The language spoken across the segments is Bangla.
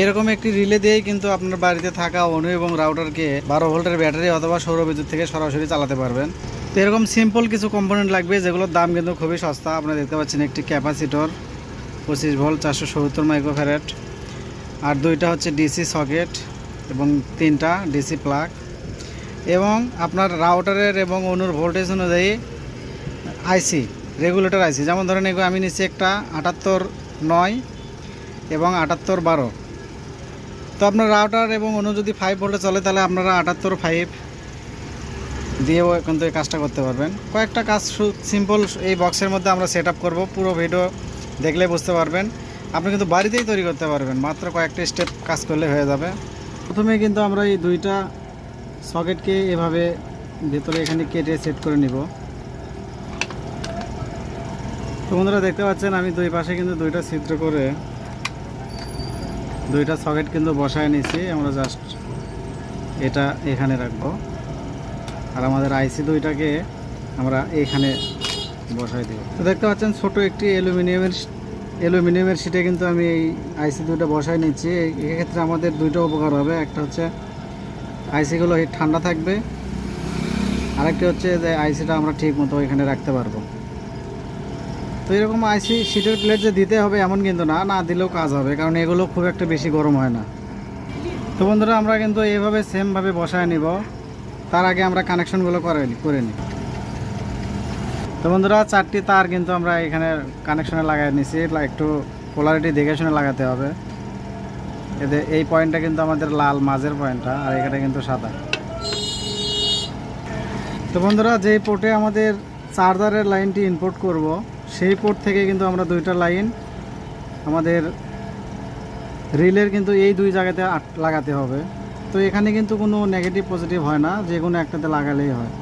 এরকম একটি রিলে দিয়েই কিন্তু আপনার বাড়িতে থাকা অনু এবং রাউটারকে বারো ভোল্টের ব্যাটারি অথবা সৌর বিদ্যুৎ থেকে সরাসরি চালাতে পারবেন। তো এরকম সিম্পল কিছু কম্পোনেন্ট লাগবে, যেগুলোর দাম কিন্তু খুবই সস্তা। আপনারা দেখতে পাচ্ছেন একটি ক্যাপাসিটর পঁচিশ ভোল্ট চারশো সত্তর মাইক্রোফ্যারেট আর দুইটা হচ্ছে ডিসি সকেট এবং তিনটা ডিসি প্লাগ এবং আপনার রাউটারের এবং অনুর ভোল্টেজ অনুযায়ী আইসি রেগুলেটর আইসি যেমন ধরেন এগুলো আমি নিচ্ছি একটা আটাত্তর নয় এবং আটাত্তর বারো। তো আপনার রাউটার এবং অনু যদি ফাইভ ভোল্টে চলে, তাহলে আপনারা আটাত্তর ফাইভ দিয়েও কিন্তু এই কাজটা করতে পারবেন। কয়েকটা কাজ সিম্পল এই বক্সের মধ্যে আমরা সেট আপ করব, পুরো ভিডিও দেখলে বুঝতে পারবেন। আপনি কিন্তু বাড়িতেই তৈরি করতে পারবেন, মাত্র কয়েকটা স্টেপ কাজ করলে হয়ে যাবে। প্রথমে কিন্তু আমরা এই দুইটা সকেটকে এভাবে ভেতরে এখানে কেটে সেট করে নিব। তো বন্ধুরা দেখতে পাচ্ছেন, আমি দুই পাশে কিন্তু দুইটা ছিদ্র করে দুইটা সকেট কিন্তু বসায় নিয়েছি, আমরা জাস্ট এটা এখানে রাখব। আর আমাদের আইসি দুইটাকে আমরা এইখানে বসাই দেব। তো দেখতে পাচ্ছেন, ছোট একটি অ্যালুমিনিয়ামের অ্যালুমিনিয়ামের শিটে কিন্তু আমি এই আইসি দুইটা বসাই নিচ্ছি। এক্ষেত্রে আমাদের দুইটা উপকার হবে, একটা হচ্ছে আইসিগুলো ঠান্ডা থাকবে, আরেকটি হচ্ছে যে আইসিটা আমরা ঠিক মতো এখানে রাখতে পারব। তো এরকম আইসি শিটের প্লেট যে দিতে হবে এমন কিন্তু না না দিলেও কাজ হবে, কারণ এগুলো খুব একটা বেশি গরম হয় না। তো বন্ধুরা, আমরা কিন্তু এইভাবে সেমভাবে বসায় নিব। তার আগে আমরা কানেকশনগুলো করে করে নিই তো বন্ধুরা, চারটি তার কিন্তু আমরা এখানে কানেকশনে লাগাই নিছি। একটু পোলারিটি দেখে শুনে লাগাতে হবে। এতে এই পয়েন্টটা কিন্তু আমাদের লাল মাঝের পয়েন্টটা, আর এখানে কিন্তু সাদা। তো বন্ধুরা, যেই পোর্টে আমাদের চার্জারের লাইনটি ইনপুট করব সেই পোর্ট থেকে কিন্তু আমরা দুইটা লাইন আমাদের রিলের কিন্তু এই দুই জায়গাতে লাগাতে হবে। তো এখানে কিন্তু কোনো নেগেটিভ পজিটিভ হয় না, যে কোনো একটাতে লাগালেই হয়।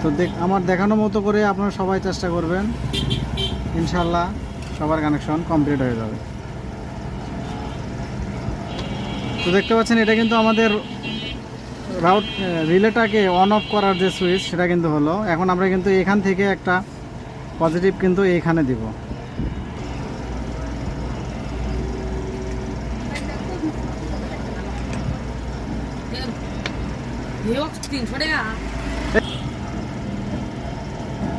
তো দেখ, আমার দেখানো মতো করে আপনারা সবাই চেষ্টা করবেন। ইনশাল্লাহ সবার কানেকশন কমপ্লিট হয়ে যাবে। তো দেখতে পাচ্ছেন, এটা কিন্তু আমাদের রাউট রিলেটাকে অন অফ করার যে সুইচ সেটা কিন্তু হলো। এখন আমরা কিন্তু এখান থেকে একটা পজিটিভ কিন্তু এইখানে দিব।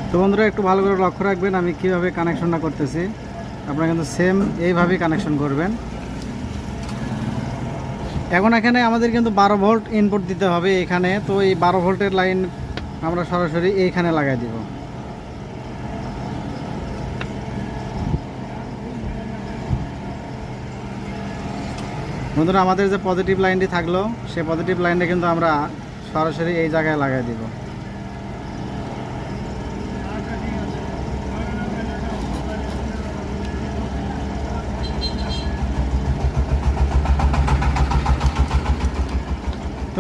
তো বন্ধুরা, একটু ভালো করে লক্ষ্য রাখবেন আমি কীভাবে কানেকশনটা করতেছি। আপনারা কিন্তু সেম এইভাবেই কানেকশন করবেন। এখন এখানে আমাদের কিন্তু বারো ভোল্ট ইনপুট দিতে হবে এখানে, তো এই বারো ভোল্টের লাইন আমরা সরাসরি এইখানে লাগাই দিব। বন্ধুরা, আমাদের যে পজিটিভ লাইনটি থাকল, সে পজিটিভ লাইনটা কিন্তু আমরা সরাসরি এই জায়গায় লাগাই দিব।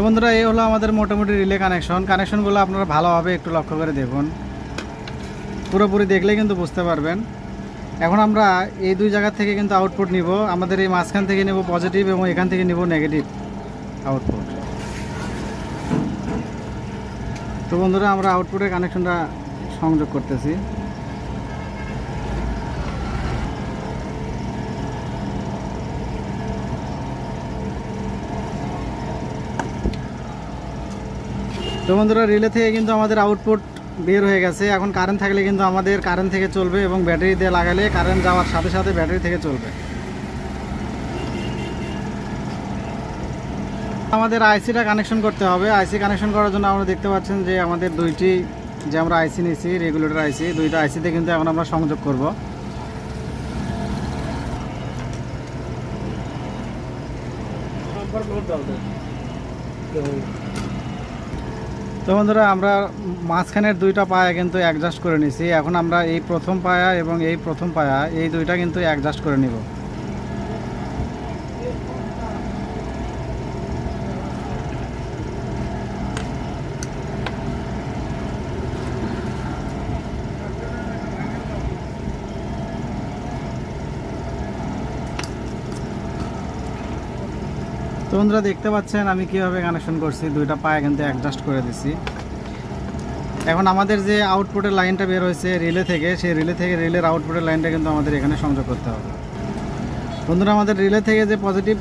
বন্ধুরা, এই হলো আমাদের মোটামুটি রিলে কানেকশন কানেকশনগুলো আপনারা ভালোভাবে একটু লক্ষ্য করে দেখুন। পুরোপুরি দেখলে কিন্তু বুঝতে পারবেন। এখন আমরা এই দুই জায়গা থেকে কিন্তু আউটপুট নিব। আমাদের এই মাঝখান থেকে নেব পজিটিভ এবং এখান থেকে নিব নেগেটিভ আউটপুট তো বন্ধুরা, আমরা আউটপুটের কানেকশনটা সংযোগ করতেছি। তো বন্ধুরা রিলে থেকে কিন্তু আমাদের আউটপুট বের হয়ে গেছে। এখন কারেন্ট থাকলে কিন্তু আমাদের কারেন্ট থেকে চলবে এবং ব্যাটারি দিয়ে লাগালে কারেন্ট যাওয়ার সাথে সাথে ব্যাটারি থেকে চলবে। আমাদের আইসিটা কানেকশন করতে হবে। আইসি কানেকশন করার জন্য আমরা দেখতে পাচ্ছেন যে আমাদের দুইটি যে আমরা আইসি নিয়েছি রেগুলেটর আইসি দুইটা আইসিতে কিন্তু এখন আমরা সংযোগ করব। তো বন্ধুরা, আমরা মাঝখানের দুইটা পায়া কিন্তু অ্যাডজাস্ট করে নিছি। এখন আমরা এই প্রথম পায়া এবং এই প্রথম পায়া, এই দুইটা কিন্তু অ্যাডজাস্ট করে নিব। তো বন্ধুরা দেখতে পাচ্ছেন, আমি কীভাবে কানেকশন করছি। দুইটা পায়ে কিন্তু অ্যাডজাস্ট করে দিছি। এখন আমাদের যে আউটপুটের লাইনটা বের হয়েছে রিলে থেকে, সেই রিলে থেকে রিলের আউটপুটের লাইনটা কিন্তু আমাদের এখানে সংযোগ করতে হবে। বন্ধুরা, আমাদের রিলে থেকে যে পজিটিভ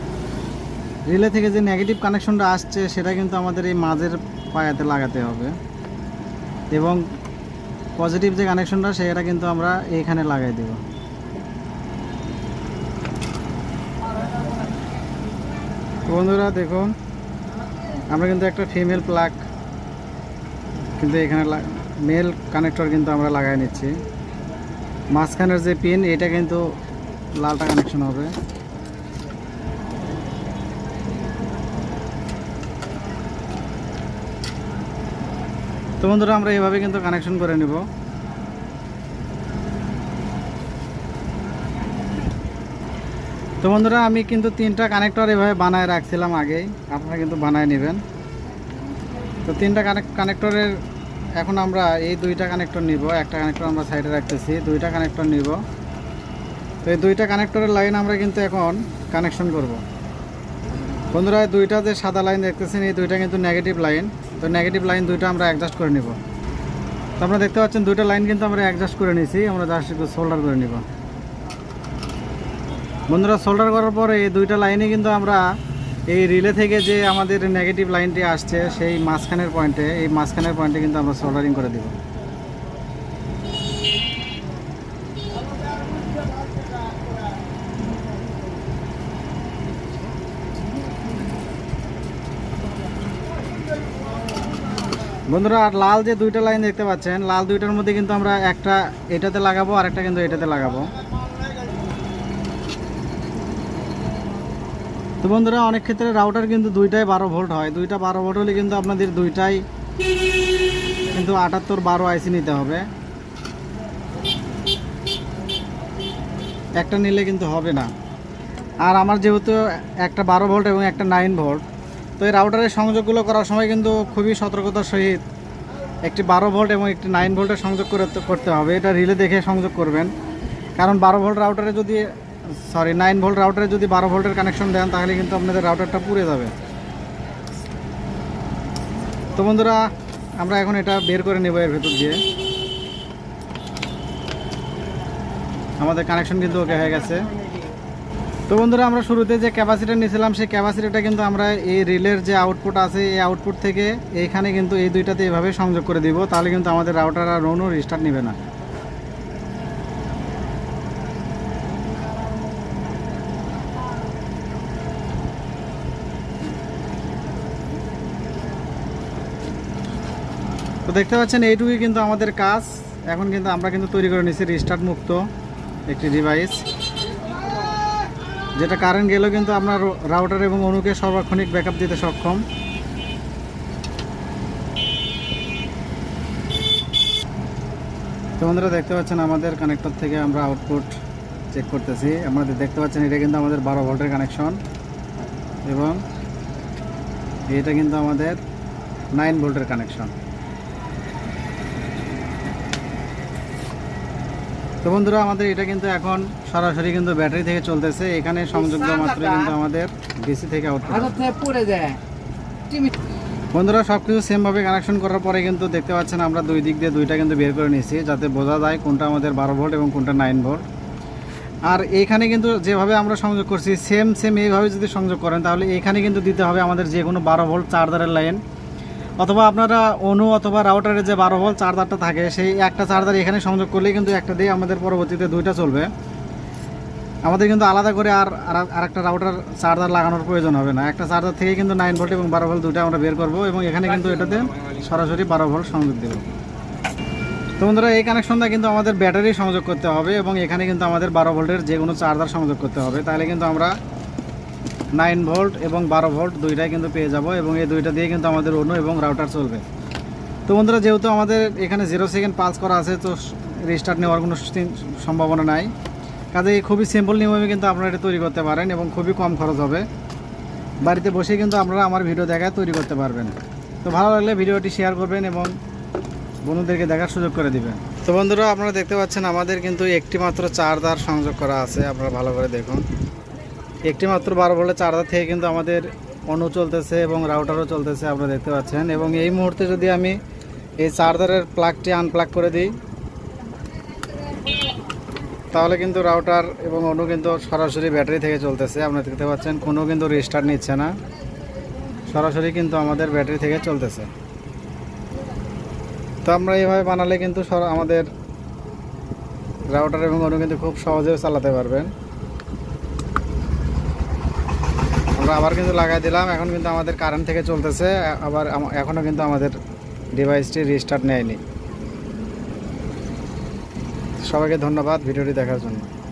রিলে থেকে যে নেগেটিভ কানেকশনটা আসছে, সেটা কিন্তু আমাদের এই মাঝের পায়াতে লাগাতে হবে। এবং পজিটিভ যে কানেকশনটা সেটা কিন্তু আমরা এইখানে লাগাই দেব। বন্ধুরা দেখুন আমরা কিন্তু একটা ফিমেল প্লাগ কিন্তু এখানে মেল কানেক্টর কিন্তু আমরা লাগাই নিচ্ছি। মাঝখানের যে পিন এটা কিন্তু লালটা কানেকশন হবে। তো বন্ধুরা, আমরা এভাবে কিন্তু কানেকশন করে নিব। তো বন্ধুরা, আমি কিন্তু তিনটা কানেক্টর এভাবে বানায় রাখছিলাম আগেই। আপনারা কিন্তু বানায় নেবেন। তো তিনটা কানেক্ট কানেক্টরের এখন আমরা এই দুইটা কানেক্টর নিব। একটা কানেক্টর আমরা সাইডে রাখতেছি, দুইটা কানেক্টর নিব। তো এই দুইটা কানেক্টরের লাইন আমরা কিন্তু এখন কানেকশন করব। বন্ধুরা দুইটা যে সাদা লাইন দেখতেছেন, এই দুইটা কিন্তু নেগেটিভ লাইন তো নেগেটিভ লাইন দুইটা আমরা অ্যাডজাস্ট করে নিব। তো আপনারা দেখতে পাচ্ছেন, দুইটা লাইন কিন্তু আমরা অ্যাডজাস্ট করে নিয়েছি আমরা জাস্ট একটু সোল্ডার করে নিব। বন্ধুরা সোল্ডার করার পরে এই দুইটা লাইনে কিন্তু আমরা এই রিলে থেকে যে আমাদের নেগেটিভ লাইনটি আসছে, সেই মাঝখানের পয়েন্টে এই মাঝখানের পয়েন্টে কিন্তু আমরা সোল্ডারিং করে দিব। বন্ধুরা, আর লাল যে দুইটা লাইন দেখতে পাচ্ছেন, লাল দুইটার মধ্যে কিন্তু আমরা একটা এটাতে লাগাবো আর একটা কিন্তু এটাতে লাগাবো। তো বন্ধুরা, অনেক ক্ষেত্রে রাউটার কিন্তু দুইটাই বারো ভোল্ট হয়। দুইটা বারো ভোল্ট হলে কিন্তু আপনাদের দুইটাই কিন্তু আটাত্তর বারো আইসি নিতে হবে। একটা নিলে কিন্তু হবে না। আর আমার যেহেতু একটা বারো ভোল্ট এবং একটা নাইন ভোল্ট তো এই রাউটারের সংযোগগুলো করার সময় কিন্তু খুবই সতর্কতার সহিত একটি বারো ভোল্ট এবং একটি নাইন ভোল্টের সংযোগ করে করতে হবে। এটা রিলে দেখে সংযোগ করবেন। কারণ বারো ভোল্ট রাউটারে যদি সরি নাইন ভোল্ট রাউটারে যদি বারো ভোল্টের কানেকশন দেন, তাহলে কিন্তু আপনাদের রাউটারটা পুড়ে যাবে। তো বন্ধুরা, আমরা এখন এটা বের করে নেব এর ভেতর দিয়ে। আমাদের কানেকশন কিন্তু ওকে হয়ে গেছে। তো বন্ধুরা, আমরা শুরুতে যে ক্যাপাসিটার নিয়েছিলাম, সেই ক্যাপাসিটারটা কিন্তু আমরা এই রিলের যে আউটপুট আছে, এই আউটপুট থেকে এইখানে কিন্তু এই দুইটাতে এভাবে সংযোগ করে দিব, তাহলে কিন্তু আমাদের রাউটার আর রোনও রিস্টার্ট নেবে না। তো দেখতে পাচ্ছেন, এইটুকুই কিন্তু আমাদের কাজ। এখন কিন্তু আমরা কিন্তু তৈরি করে নিয়েছি রিস্টার্ট মুক্ত একটি ডিভাইস যেটা কারেন্ট গেলেও কিন্তু আপনার রাউটার এবং অনুকে সর্বাক্ষণিক ব্যাকআপ দিতে সক্ষম। তো দেখতে পাচ্ছেন আমাদের কানেক্টর থেকে আমরা আউটপুট চেক করতেছি। আমাদের দেখতে পাচ্ছেন, এটা কিন্তু আমাদের বারো ভোল্টের কানেকশন এবং এটা কিন্তু আমাদের নাইন ভোল্টের কানেকশন তো বন্ধুরা আমাদের এটা কিন্তু এখন সরাসরি কিন্তু ব্যাটারি থেকে চলতেছে। এখানে সংযোগ দেওয়া মাত্রই কিন্তু আমাদের ডিসি থেকে আউটপুট বন্ধুরা সব কিছু সেমভাবে কানেকশন করার পরে কিন্তু দেখতে পাচ্ছেন আমরা দুই দিক দিয়ে দুইটা কিন্তু বের করে নিয়েছি যাতে বোঝা যায় কোনটা আমাদের বারো ভোল্ট এবং কোনটা নাইন ভোল্ট। আর এইখানে কিন্তু যেভাবে আমরা সংযোগ করছি সেম সেম এইভাবে যদি সংযোগ করেন তাহলে এইখানে কিন্তু দিতে হবে আমাদের যে কোনো বারো ভোল্ট চার্জারের লাইন অথবা আপনারা অনু অথবা রাউটারের যে বারো ভোল্ট চার্জারটা থাকে, সেই একটা চার্জার এখানে সংযোগ করলেই কিন্তু একটা দিয়ে আমাদের পরবর্তীতে দুইটা চলবে। আমাদের কিন্তু আলাদা করে আর আর একটা রাউটার চার্জার লাগানোর প্রয়োজন হবে না। একটা চার্জার থেকে কিন্তু নাইন ভোল্ট এবং বারো ভোল্ট দুটো আমরা বের করব এবং এখানে কিন্তু এটাতে সরাসরি বারো ভোল্ট সংযোগ দেবো। তো বন্ধুরা, এই কানেকশনটা কিন্তু আমাদের ব্যাটারি সংযোগ করতে হবে এবং এখানে কিন্তু আমাদের বারো ভোল্টের যে কোনো চার্জার সংযোগ করতে হবে। তাহলে কিন্তু আমরা নাইন ভোল্ট এবং বারো ভোল্ট দুইটাই কিন্তু পেয়ে যাব এবং এই দুইটা দিয়ে কিন্তু আমাদের অনু এবং রাউটার চলবে। তো বন্ধুরা, যেহেতু আমাদের এখানে জিরো সেকেন্ড পাস করা আছে, তো রিস্টার্ট নেওয়ার কোনো সম্ভাবনা নাই। কাজে খুবই সিম্পল নিয়মে কিন্তু আপনারা এটা তৈরি করতে পারেন এবং খুবই কম খরচ হবে। বাড়িতে বসে কিন্তু আপনারা আমার ভিডিও দেখায় তৈরি করতে পারবেন। তো ভালো লাগলে ভিডিওটি শেয়ার করবেন এবং বন্ধুদেরকে দেখার সুযোগ করে দিবেন। তো বন্ধুরা, আপনারা দেখতে পাচ্ছেন আমাদের কিন্তু একটি মাত্র চার্জার সংযোগ করা আছে। আপনারা ভালো করে দেখুন। একটি মাত্র বারো ভোল্টের চার্জার থেকে কিন্তু আমাদের অনু চলতেছে এবং রাউটারও চলতেছে, আপনারা দেখতে পাচ্ছেন। এবং এই মুহূর্তে যদি আমি এই চার্জারের প্লাগটি আনপ্লাগ করে দিই, তাহলে কিন্তু রাউটার এবং অনু কিন্তু সরাসরি ব্যাটারি থেকে চলতেছে। আপনারা দেখতে পাচ্ছেন, কোনো কিন্তু রেস্টার্ট নিচ্ছে না। সরাসরি কিন্তু আমাদের ব্যাটারি থেকে চলতেছে। তো আমরা এইভাবে বানালে কিন্তু আমাদের রাউটার এবং অনু কিন্তু খুব সহজেও চালাতে পারবেন। আমরা আবার কিন্তু লাগাই দিলাম। এখন কিন্তু আমাদের কারেন্ট থেকে চলতেছে। আবার এখনও কিন্তু আমাদের ডিভাইসটি রিস্টার্ট নেয়নি। সবাইকে ধন্যবাদ ভিডিওটি দেখার জন্য।